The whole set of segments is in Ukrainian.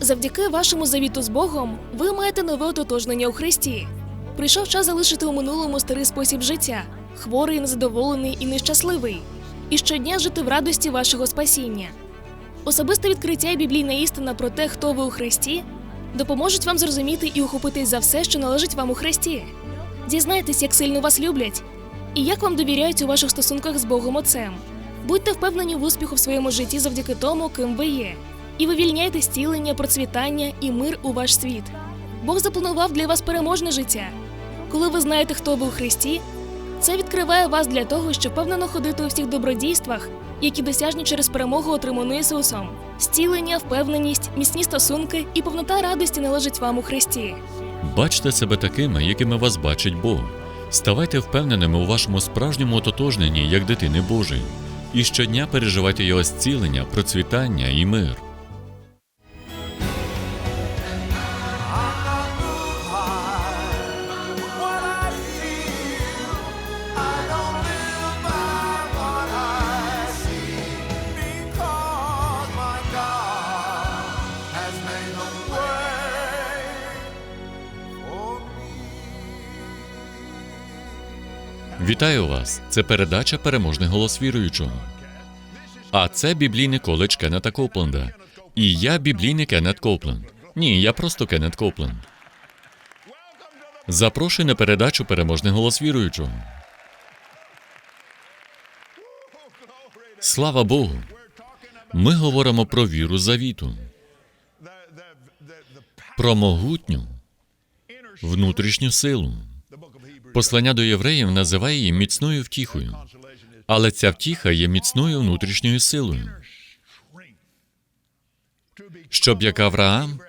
Завдяки вашому завіту з Богом ви маєте нове ототожнення у Христі. Прийшов час залишити у минулому старий спосіб життя, хворий, незадоволений і нещасливий, і щодня жити в радості вашого спасіння. Особисте відкриття і біблійна істина про те, хто ви у Христі, допоможуть вам зрозуміти і ухопитись за все, що належить вам у Христі. Дізнайтесь, як сильно вас люблять і як вам довіряють у ваших стосунках з Богом Отцем. Будьте впевнені в успіху в своєму житті завдяки тому, ким ви є, і вивільняйте зцілення, процвітання і мир у ваш світ. Бог запланував для вас переможне життя. Коли ви знаєте, хто ви у Христі, це відкриває вас для того, щоб впевнено ходити у всіх добродійствах, які досяжні через перемогу отриману Ісусом. Зцілення, впевненість, міцні стосунки і повнота радості належить вам у Христі. Бачте себе такими, якими вас бачить Бог. Ставайте впевненими у вашому справжньому ототожненні як дитини Божої. І щодня переживайте його зцілення, процвітання і мир. Вітаю вас! Це передача Переможний голос віруючого. А це біблійний коледж Кеннета Копленда. І я біблійний Кеннет Копленд. Ні, я просто Кеннет Копленд. Запрошую на передачу Переможний голос віруючого. Слава Богу! Ми говоримо про віру завіту, про могутню внутрішню силу. Послання до євреїв називає її міцною втіхою, але ця втіха є міцною внутрішньою силою, щоб як Авраам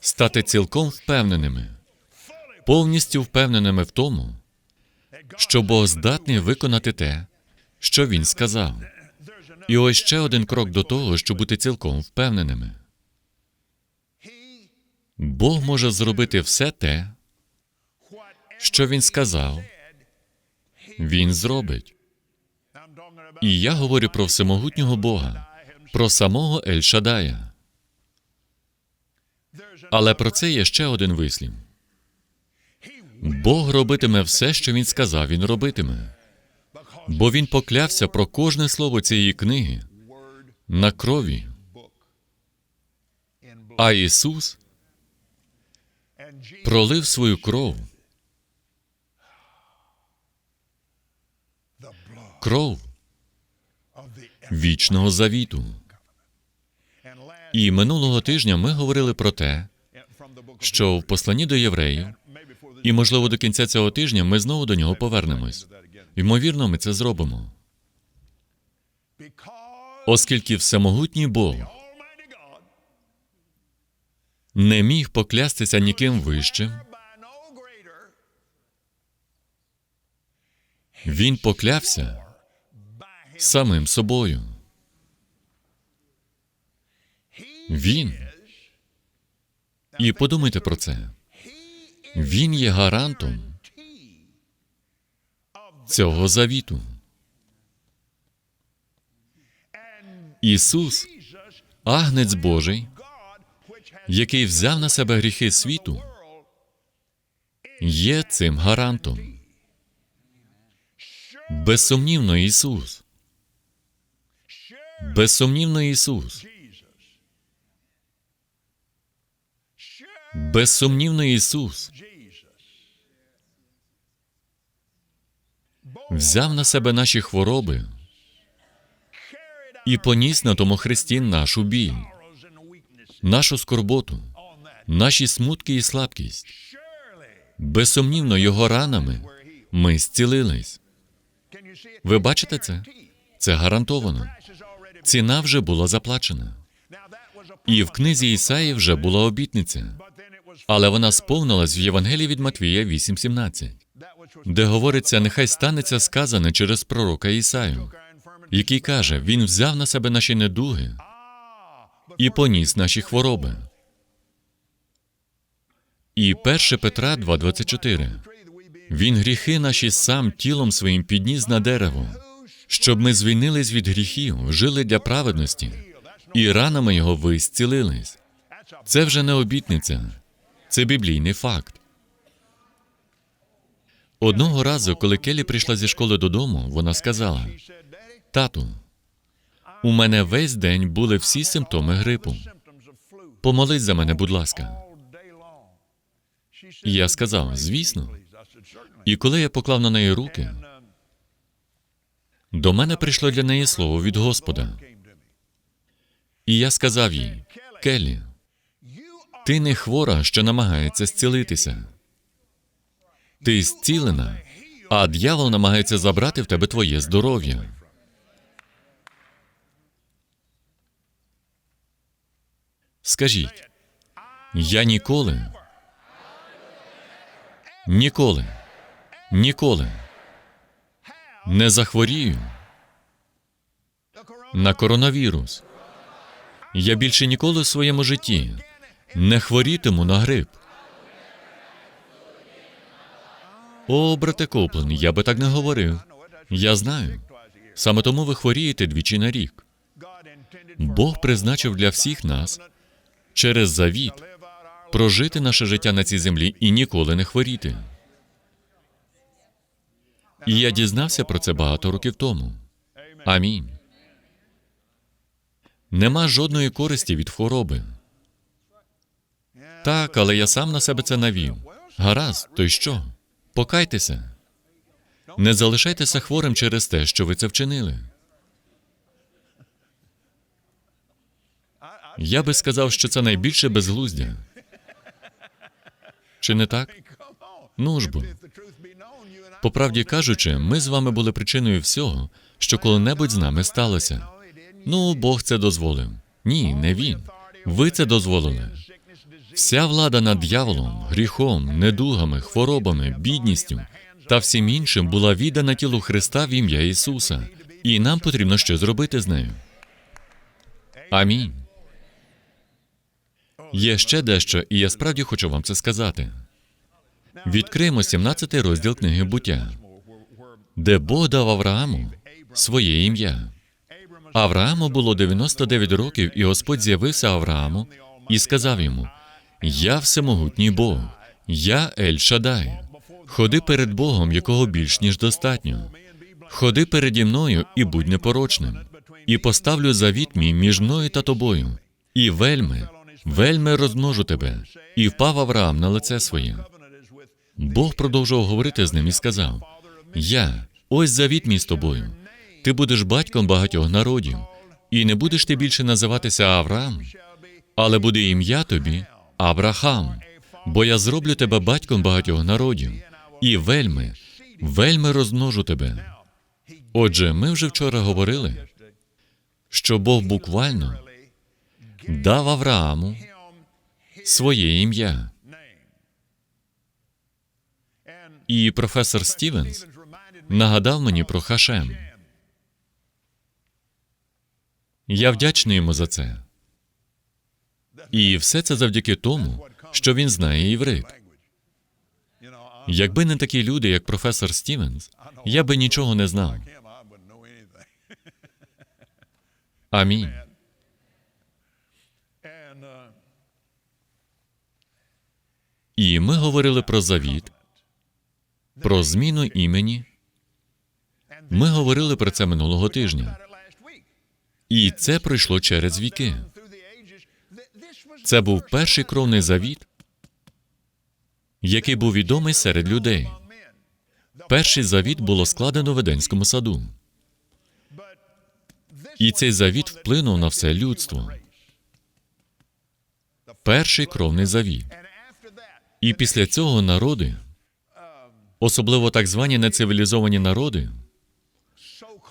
стати цілком впевненими, повністю впевненими в тому, що Бог здатний виконати те, що він сказав. І ось ще один крок до того, щоб бути цілком впевненими. Бог може зробити все те, що він сказав, він зробить. І я говорю про всемогутнього Бога, про самого Ель Шадая. Але про це є ще один вислів. Бог робитиме все, що він сказав, він робитиме. Бо він поклявся про кожне слово цієї книги на крові. А Ісус пролив свою кров. Кров вічного завіту. І минулого тижня ми говорили про те, що в посланні до євреїв, і, можливо, до кінця цього тижня ми знову до нього повернемось. Ймовірно, ми це зробимо. Оскільки всемогутній Бог не міг поклястися ніким вищим, він поклявся самим собою. Він. І подумайте про це. Він є гарантом цього завіту. Ісус, агнець Божий, який взяв на себе гріхи світу, є цим гарантом. Безсумнівно Ісус. Безсумнівно Ісус. Безсумнівно Ісус взяв на себе наші хвороби і поніс на тому хресті нашу біль, нашу скорботу, наші смутки і слабкість. Безсумнівно Його ранами ми зцілились. Ви бачите це? Це гарантовано. Ціна вже була заплачена. І в книзі Ісаї вже була обітниця, але вона сповнилась в Євангелії від Матвія 8.17, де говориться, нехай станеться сказане через пророка Ісаю, який каже: Він взяв на себе наші недуги і поніс наші хвороби. І 1 Петра 2.24. Він гріхи наші сам тілом своїм підніс на дерево, щоб ми звільнились від гріхів, жили для праведності, і ранами його ви зцілились. Це вже не обітниця, це біблійний факт. Одного разу, коли Келі прийшла зі школи додому, вона сказала: Тату, у мене весь день були всі симптоми грипу. Помолись за мене, будь ласка. І я сказав, звісно. І коли я поклав на неї руки, до мене прийшло для неї слово від Господа. І я сказав їй: Келлі, ти не хвора, що намагається зцілитися. Ти зцілена, а дьявол намагається забрати в тебе твоє здоров'я. Скажіть, я ніколи, ніколи, ніколи не захворію на коронавірус. Я більше ніколи в своєму житті не хворітиму на грип. О, брате Коплен, я би так не говорив. Я знаю. Саме тому ви хворієте двічі на рік. Бог призначив для всіх нас через завіт прожити наше життя на цій землі і ніколи не хворіти. І я дізнався про це багато років тому. Амінь. Нема жодної користі від хвороби. Так, але я сам на себе це навів. Гаразд, то й що? Покайтеся. Не залишайтеся хворим через те, що ви це вчинили. Я би сказав, що це найбільше безглуздя. Чи не так? Ну ж бо. По правді кажучи, ми з вами були причиною всього, що коли-небудь з нами сталося. Ну, Бог це дозволив. Ні, не він. Ви це дозволили. Вся влада над дьяволом, гріхом, недугами, хворобами, бідністю та всім іншим була віддана тілу Христа в ім'я Ісуса, і нам потрібно щось зробити з нею. Амінь. Є ще дещо, і я справді хочу вам це сказати. Відкриємо 17 розділ книги буття, де Бог дав Аврааму своє ім'я. Аврааму було 99 років, і Господь з'явився Аврааму і сказав йому: Я всемогутній Бог, я Ель Шадай. Ходи перед Богом, якого більш ніж достатньо. Ходи переді мною і будь непорочним, і поставлю завіт мій між мною та тобою, і вельми, вельми розмножу тебе. І впав Авраам на лице своє. Бог продовжував говорити з ним і сказав: Я, ось завіт мій з тобою. Ти будеш батьком багатьох народів, і не будеш ти більше називатися Авраам, але буде ім'я тобі Абрахам, бо я зроблю тебе батьком багатьох народів, і вельми, вельми розмножу тебе. Отже, ми вже вчора говорили, що Бог буквально дав Аврааму своє ім'я. І професор Стівенс нагадав мені про Хашем. Я вдячний йому за це. І все це завдяки тому, що він знає іврит. Якби не такі люди, як професор Стівенс, я би нічого не знав. Амінь. І ми говорили про завіт, про зміну імені. Ми говорили про це минулого тижня. І це пройшло через віки. Це був перший кровний завіт, який був відомий серед людей. Перший завіт було складено в Еденському саду. І цей завіт вплинув на все людство. Перший кровний завіт. І після цього народи, особливо так звані нецивілізовані народи,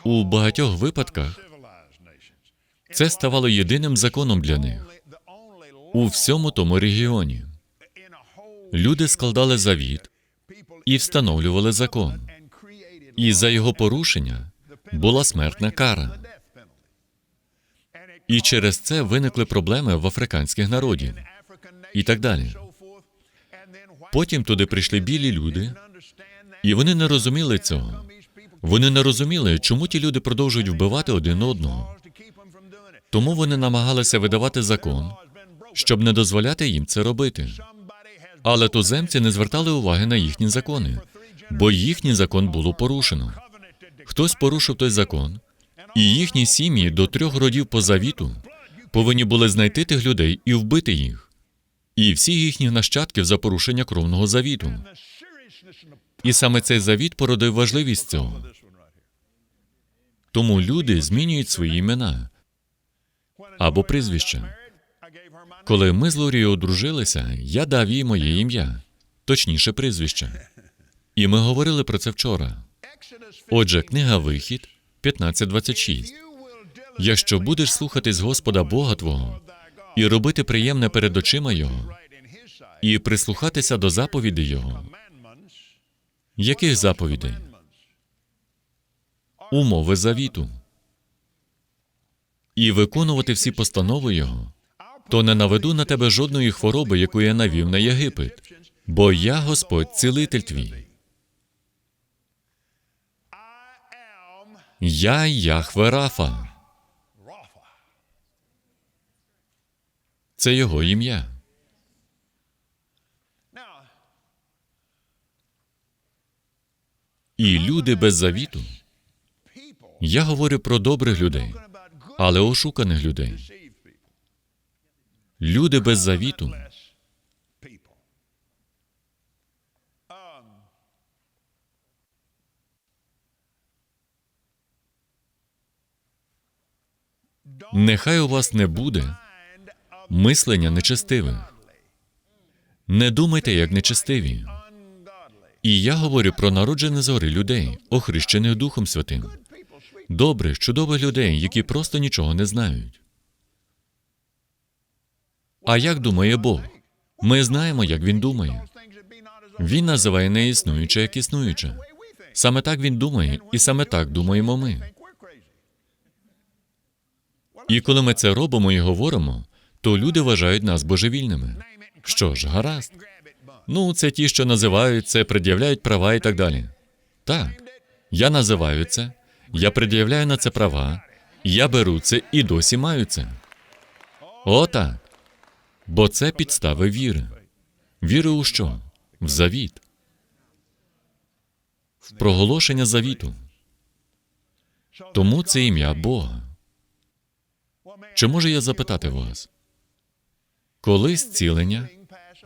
у багатьох випадках це ставало єдиним законом для них у всьому тому регіоні. Люди складали завіт і встановлювали закон. І за його порушення була смертна кара. І через це виникли проблеми в африканських народів і так далі. Потім туди прийшли білі люди, і вони не розуміли цього. Вони не розуміли, чому ті люди продовжують вбивати один одного. Тому вони намагалися видавати закон, щоб не дозволяти їм це робити. Але туземці не звертали уваги на їхні закони, бо їхній закон було порушено. Хтось порушив той закон, і їхні сім'ї до трьох родів по завіту повинні були знайти тих людей і вбити їх, і всіх їхніх нащадків за порушення кровного завіту. І саме цей завіт породив важливість цього. Тому люди змінюють свої імена або прізвища. Коли ми з Лорією одружилися, я дав їй моє ім'я, точніше прізвище. І ми говорили про це вчора. Отже, книга Вихід 15.26. Якщо будеш слухатись Господа Бога Твого і робити приємне перед очима Його, і прислухатися до заповідей Його, яких заповідей? Умови завіту. І виконувати всі постанови Його, то не наведу на тебе жодної хвороби, яку я навів на Єгипет, бо я Господь, цілитель твій. Я Яхве Рафа. Це його ім'я. І люди без завіту. Я говорю про добрих людей, але ошуканих людей. Люди без завіту. Нехай у вас не буде мислення нечестивих. Не думайте, як нечестиві. І я говорю про народжене згори людей, охрещених Духом Святим. Добрих, чудових людей, які просто нічого не знають. А як думає Бог? Ми знаємо, як він думає. Він називає неіснуюче як існуюче. Саме так він думає, і саме так думаємо ми. І коли ми це робимо і говоримо, то люди вважають нас божевільними. Що ж, гаразд. Ну, це ті, що називають це, пред'являють права і так далі. Так, я називаю це, я пред'являю на це права, я беру це і досі маю це. О, так. Бо це підстави віри. Віри у що? В завіт. В проголошення завіту. Тому це ім'я Бога. Чи можу я запитати вас? Коли зцілення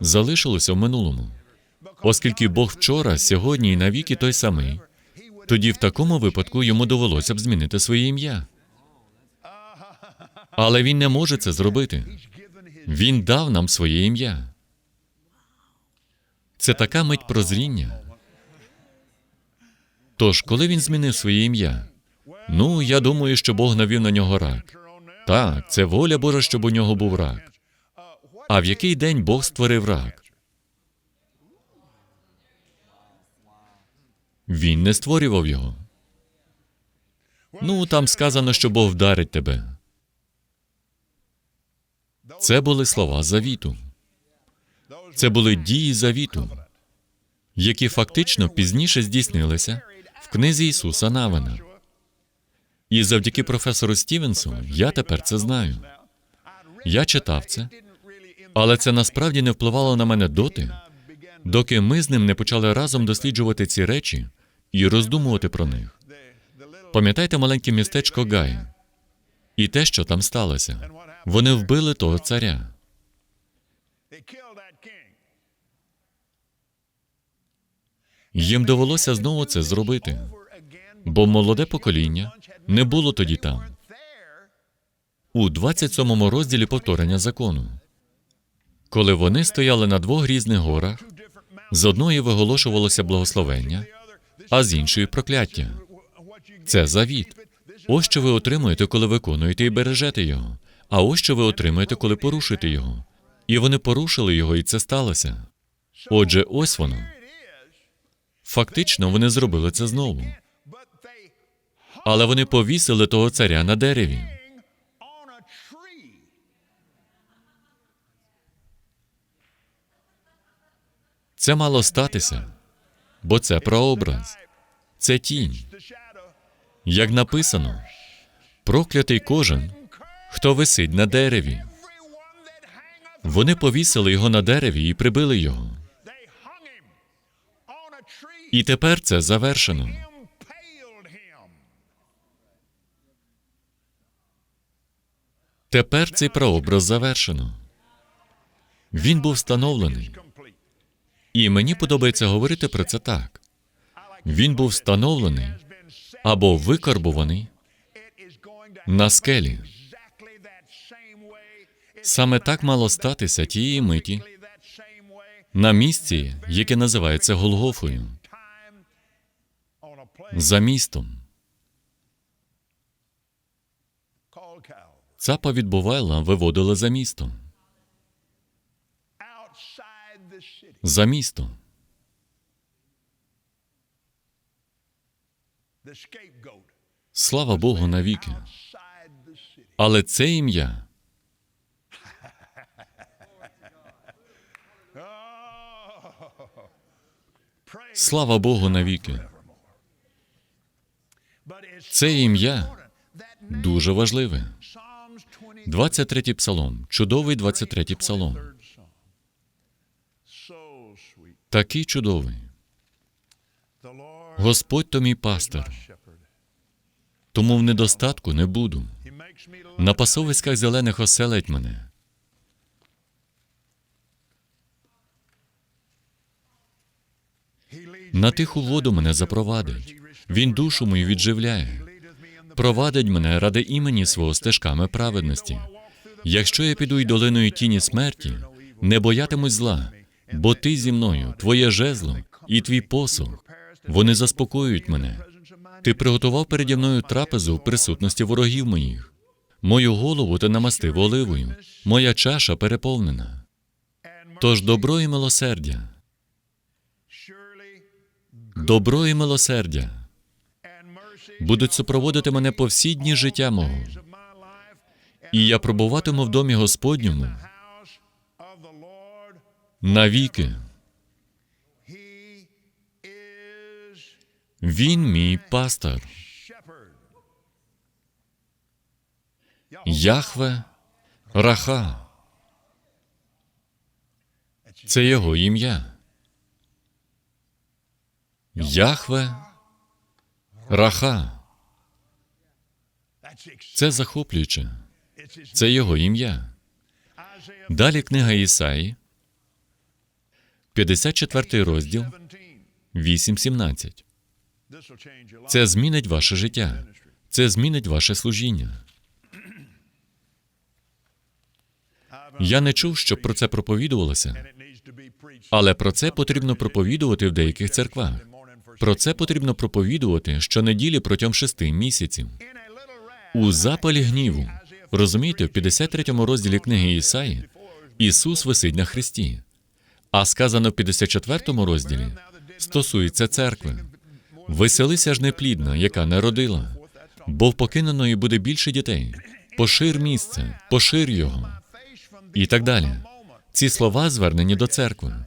залишилося в минулому? Оскільки Бог вчора, сьогодні і навіки той самий, тоді в такому випадку йому довелося б змінити своє ім'я. Але він не може це зробити. Він дав нам своє ім'я. Це така мить прозріння. Тож, коли він змінив своє ім'я, ну я думаю, що Бог навів на нього рак. Так, це воля Божа, щоб у нього був рак. А в який день Бог створив рак? Він не створював його. Ну, там сказано, що Бог вдарить тебе. Це були слова завіту. Це були дії завіту, які фактично пізніше здійснилися в книзі Ісуса Навина. І завдяки професору Стівенсу я тепер це знаю. Я читав це, але це насправді не впливало на мене доти, доки ми з ним не почали разом досліджувати ці речі і роздумувати про них. Пам'ятаєте маленьке містечко Гай і те, що там сталося. Вони вбили того царя. Їм довелося знову це зробити, бо молоде покоління не було тоді там. У 27 розділі повторення закону. Коли вони стояли на двох різних горах, з одної виголошувалося благословення, а з іншої прокляття. Це завіт. Ось що ви отримуєте, коли виконуєте і бережете його. А ось що ви отримуєте, коли порушуєте його. І вони порушили його, і це сталося. Отже, ось воно. Фактично, вони зробили це знову. Але вони повісили того царя на дереві. Це мало статися, бо це прообраз, це тінь. Як написано, проклятий кожен, хто висить на дереві. Вони повісили його на дереві і прибили його. І тепер це завершено. Тепер цей прообраз завершено. Він був встановлений. І мені подобається говорити про це так. Він був встановлений або викарбуваний на скелі. Саме так мало статися тієї миті на місці, яке називається Голгофою, за містом. Цапа від Бувайла виводили за місто. За місто. Слава Богу навіки. Але це ім'я слава Богу навіки. Це ім'я дуже важливе. Psalms 23. 23 псалом, чудовий 23 псалом. Такий чудовий. Господь то мій пастир, тому в недостатку не буду. На lie пасовиськах зелених оселить мене. На тиху воду мене запровадить. Він душу мою відживляє. Провадить мене ради імені свого стежками праведності. Якщо я піду й долиною тіні смерті, не боятимусь зла, бо ти зі мною, твоє жезло і твій посох, вони заспокоюють мене. Ти приготував переді мною трапезу в присутності ворогів моїх. Мою голову ти намастив оливою, моя чаша переповнена. Тож добро і милосердя, добро і милосердя будуть супроводити мене по всі дні життя мого, і я пробуватиму в домі Господньому навіки. Він мій пастор. Яхве Раха. Це його ім'я. Яхве Раха. Це захоплююче. Це його ім'я. Далі книга Ісаї, 54 розділ, 17. 8.17. This will change your life. Це змінить ваше життя. Це змінить ваше служіння. Я не чув, щоб про це проповідувалося, але про це потрібно проповідувати в деяких церквах. Про це потрібно проповідувати щонеділі протягом шести місяців. У запалі гніву. Розумієте, в 53 розділі книги Ісаї Ісус висить на хресті. А сказано в 54 розділі стосується церкви. Веселися ж неплідна, яка не родила, бо в покиненої буде більше дітей. Пошир місце, пошир його. І так далі. Ці слова звернені до церкви.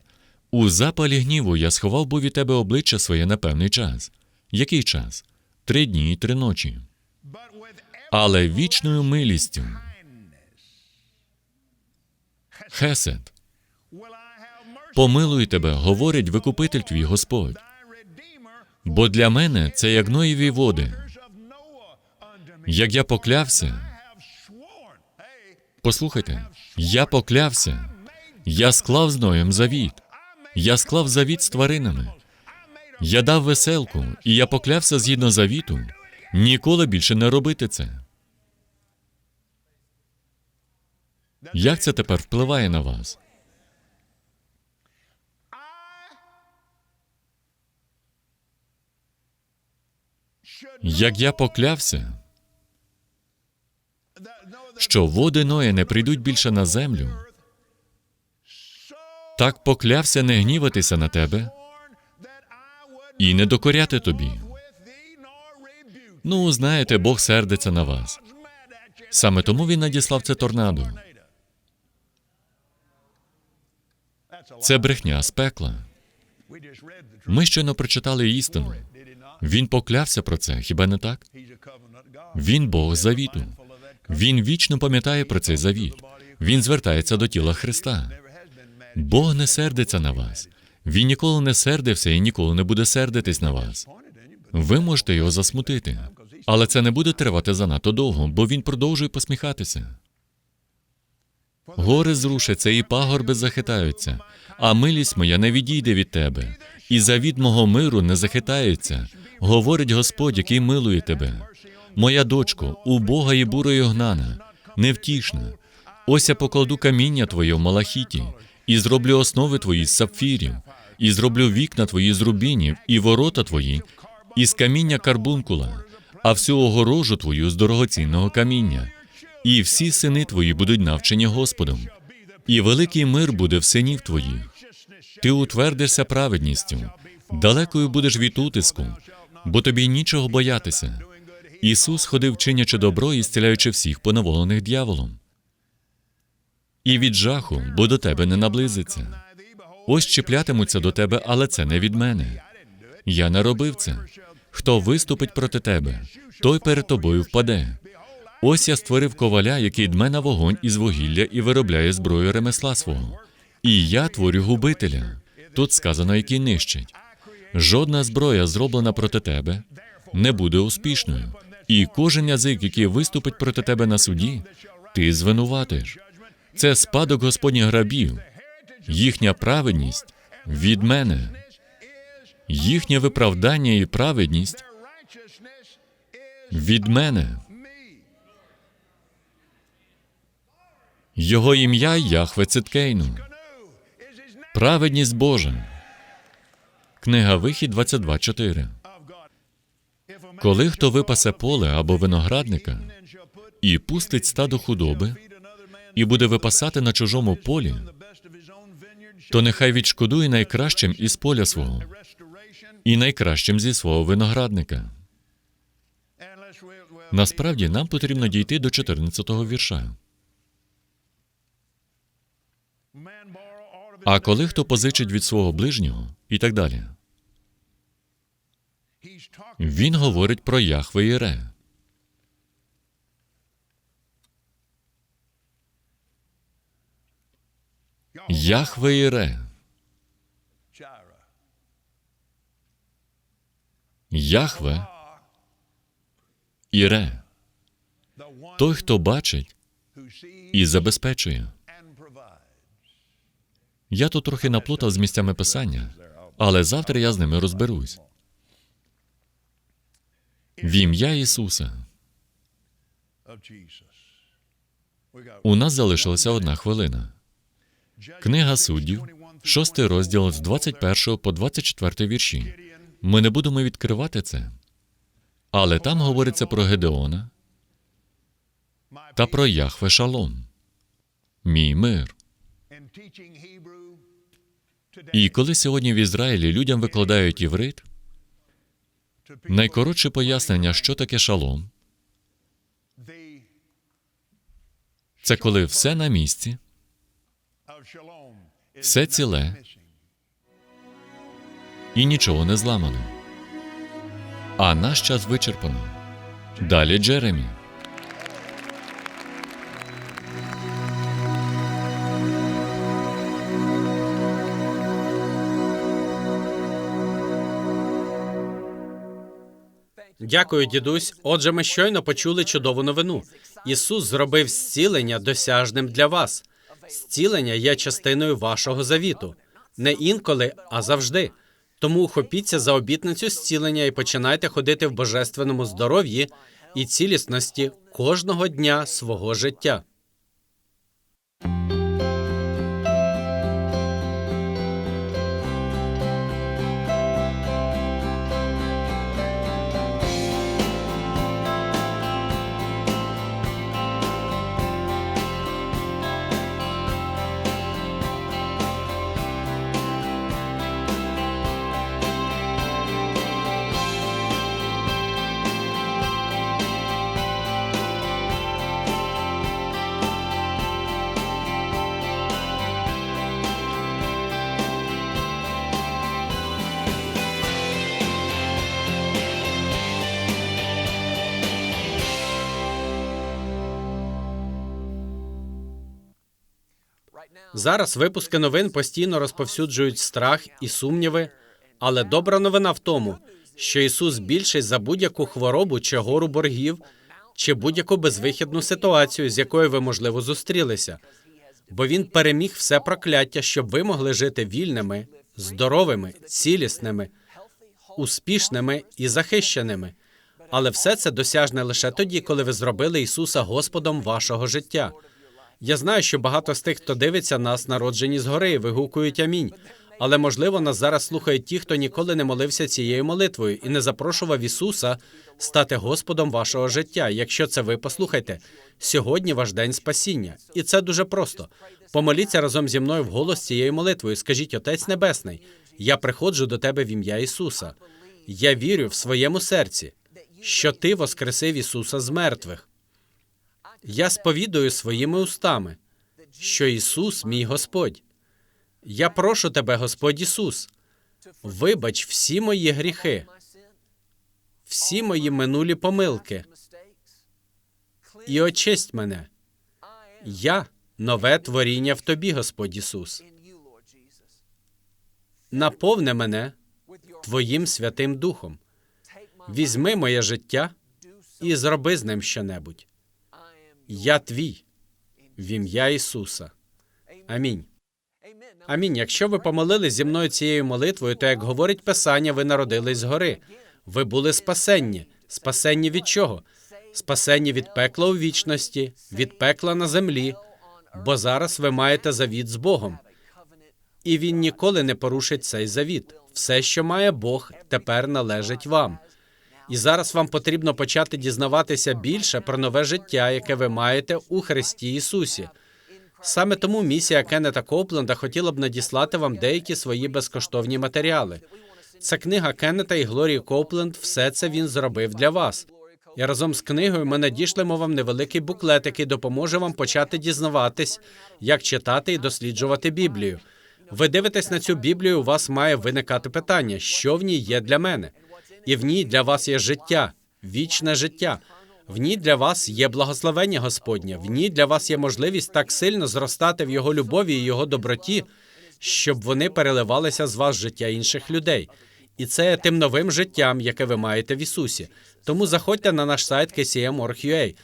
У запалі гніву я сховав був від тебе обличчя своє на певний час. Який час? Три дні і три ночі. Але вічною милістю, хесед, помилуй тебе, говорить викупитель твій Господь. Бо для мене це як Ноєві води. Як я поклявся, послухайте, я поклявся, я склав з Ноєм завіт, я склав завіт з тваринами, я дав веселку, і я поклявся згідно завіту, ніколи більше не робити це. Як це тепер впливає на вас? Як я поклявся, що води Ноя не прийдуть більше на землю, так поклявся не гніватися на тебе і не докоряти тобі. Ну, знаєте, Бог сердиться на вас. Саме тому він надіслав це торнадо. Це брехня з пекла. Ми щойно прочитали істину. Він поклявся про це, хіба не так? Він Бог завіту. Він вічно пам'ятає про цей завіт. Він звертається до тіла Христа. Бог не сердиться на вас. Він ніколи не сердився і ніколи не буде сердитись на вас. Ви можете його засмутити, але це не буде тривати занадто довго, бо він продовжує посміхатися. Гори зрушаться і пагорби захитаються, а милість моя не відійде від тебе, і завід мого миру не захитається, говорить Господь, який милує тебе. Моя дочко, убога і бурою гнана, невтішна. Ось я покладу каміння твоє в малахіті, і зроблю основи твої з сапфірів, і зроблю вікна твої з рубінів, і ворота твої із каміння карбункула, а всю огорожу твою з дорогоцінного каміння. І всі сини твої будуть навчені Господом, і великий мир буде в синів твоїх. Ти утвердишся праведністю, далекою будеш від утиску, бо тобі нічого боятися. Ісус ходив чинячи добро і зціляючи всіх поневолених дьяволом. І від жаху, бо до тебе не наблизиться. Ось чіплятимуться до тебе, але це не від мене. Я не робив це. Хто виступить проти тебе, той перед тобою впаде. Ось я створив коваля, який дме на вогонь із вугілля і виробляє зброю ремесла свого. І я творю губителя. Тут сказано, який нищить. Жодна зброя, зроблена проти тебе, не буде успішною. І кожен язик, який виступить проти тебе на суді, ти звинуватиш. Це спадок Господніх грабів, їхня праведність від мене, їхнє виправдання і праведність від мене. Його ім'я Яхве Циткейну. Праведність Божа. Книга Вихід 22.4. Коли хто випасе поле або виноградника і пустить стадо худоби, і буде випасати на чужому полі, то нехай відшкодує найкращим із поля свого і найкращим зі свого виноградника. Насправді нам потрібно дійти до 14-го вірша. А коли хто позичить від свого ближнього і так далі, він говорить про Яхве Іре. Яхве Іре. Яхве Іре. Той, хто бачить і забезпечує. Я тут трохи наплутав з місцями писання, але завтра я з ними розберусь. В ім'я Ісуса. У нас залишилася одна хвилина. Книга суддів, шостий розділ з 21 по 24 вірші. Ми не будемо відкривати це. Але там говориться про Гедеона та про Яхве Шалом. Мій мир. І коли сьогодні в Ізраїлі людям викладають іврит, найкоротше пояснення, що таке шалом, це коли все на місці, все ціле і нічого не зламано. А наш час вичерпано. Далі Джеремі. Дякую, дідусь. Отже, ми щойно почули чудову новину. Ісус зробив зцілення досяжним для вас. Зцілення є частиною вашого завіту. Не інколи, а завжди. Тому ухопіться за обітницю зцілення і починайте ходити в божественному здоров'ї і цілісності кожного дня свого життя. Зараз випуски новин постійно розповсюджують страх і сумніви, але добра новина в тому, що Ісус більший за будь-яку хворобу чи гору боргів, чи будь-яку безвихідну ситуацію, з якою ви, можливо, зустрілися. Бо Він переміг все прокляття, щоб ви могли жити вільними, здоровими, цілісними, успішними і захищеними. Але все це досяжне лише тоді, коли ви зробили Ісуса Господом вашого життя. Я знаю, що багато з тих, хто дивиться нас, народжені згори, вигукують амінь. Але можливо нас зараз слухають ті, хто ніколи не молився цією молитвою і не запрошував Ісуса стати Господом вашого життя. Якщо це ви послухайте, сьогодні ваш день спасіння, і це дуже просто. Помоліться разом зі мною вголос цією молитвою. Скажіть, Отець Небесний, я приходжу до тебе в ім'я Ісуса. Я вірю в своєму серці, що ти воскресив Ісуса з мертвих. Я сповідую своїми устами, що Ісус мій Господь. Я прошу тебе, Господь Ісус, вибач всі мої гріхи, всі мої минулі помилки і очисть мене. Я нове творіння в тобі, Господь Ісус. Наповни мене Твоїм Святим Духом. Візьми моє життя і зроби з ним щонебудь. Я твій в ім'я Ісуса. Амінь. Амінь. Якщо ви помолились зі мною цією молитвою, то як говорить Писання, ви народились згори. Ви були спасенні. Спасенні від чого? Спасенні від пекла у вічності, від пекла на землі, бо зараз ви маєте завіт з Богом. І він ніколи не порушить цей завіт. Все, що має Бог, тепер належить вам. І зараз вам потрібно почати дізнаватися більше про нове життя, яке ви маєте у Христі Ісусі. Саме тому місія Кеннета Копленда хотіла б надіслати вам деякі свої безкоштовні матеріали. Це книга Кеннета і Глорії Копленд. Все це він зробив для вас. І разом з книгою ми надішлемо вам невеликий буклет, який допоможе вам почати дізнаватись, як читати і досліджувати Біблію. Ви дивитесь на цю Біблію, у вас має виникати питання, що в ній є для мене, і в ній для вас є життя, вічне життя. В ній для вас є благословення Господнє, в ній для вас є можливість так сильно зростати в його любові і його доброті, щоб вони переливалися з вас життя інших людей. І це тим новим життям, яке ви маєте в Ісусі. Тому заходьте на наш сайт kcm.org.ua.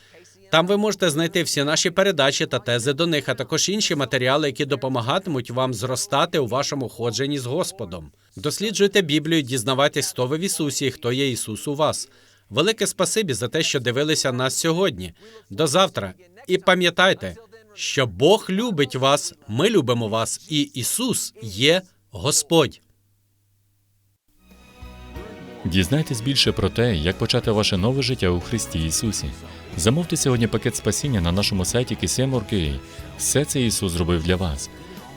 Там ви можете знайти всі наші передачі та тези до них, а також інші матеріали, які допомагатимуть вам зростати у вашому ходженні з Господом. Досліджуйте Біблію, дізнавайтесь, хто ви в Ісусі і хто є Ісус у вас. Велике спасибі за те, що дивилися нас сьогодні. До завтра. І пам'ятайте, що Бог любить вас, ми любимо вас, і Ісус є Господь. Дізнайтесь більше про те, як почати ваше нове життя у Христі Ісусі. Замовте сьогодні пакет спасіння на нашому сайті KCM.org.ua. Все це Ісус зробив для вас.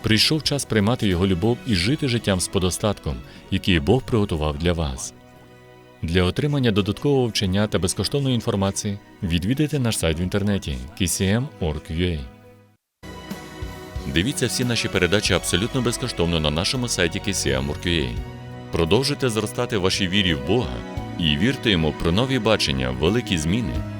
Прийшов час приймати Його любов і жити життям з подостатком, який Бог приготував для вас. Для отримання додаткового вчення та безкоштовної інформації відвідайте наш сайт в інтернеті kcm.org.ua. Дивіться всі наші передачі абсолютно безкоштовно на нашому сайті kcm.org.ua. Продовжуйте зростати в вашій вірі в Бога і вірте йому про нові бачення, великі зміни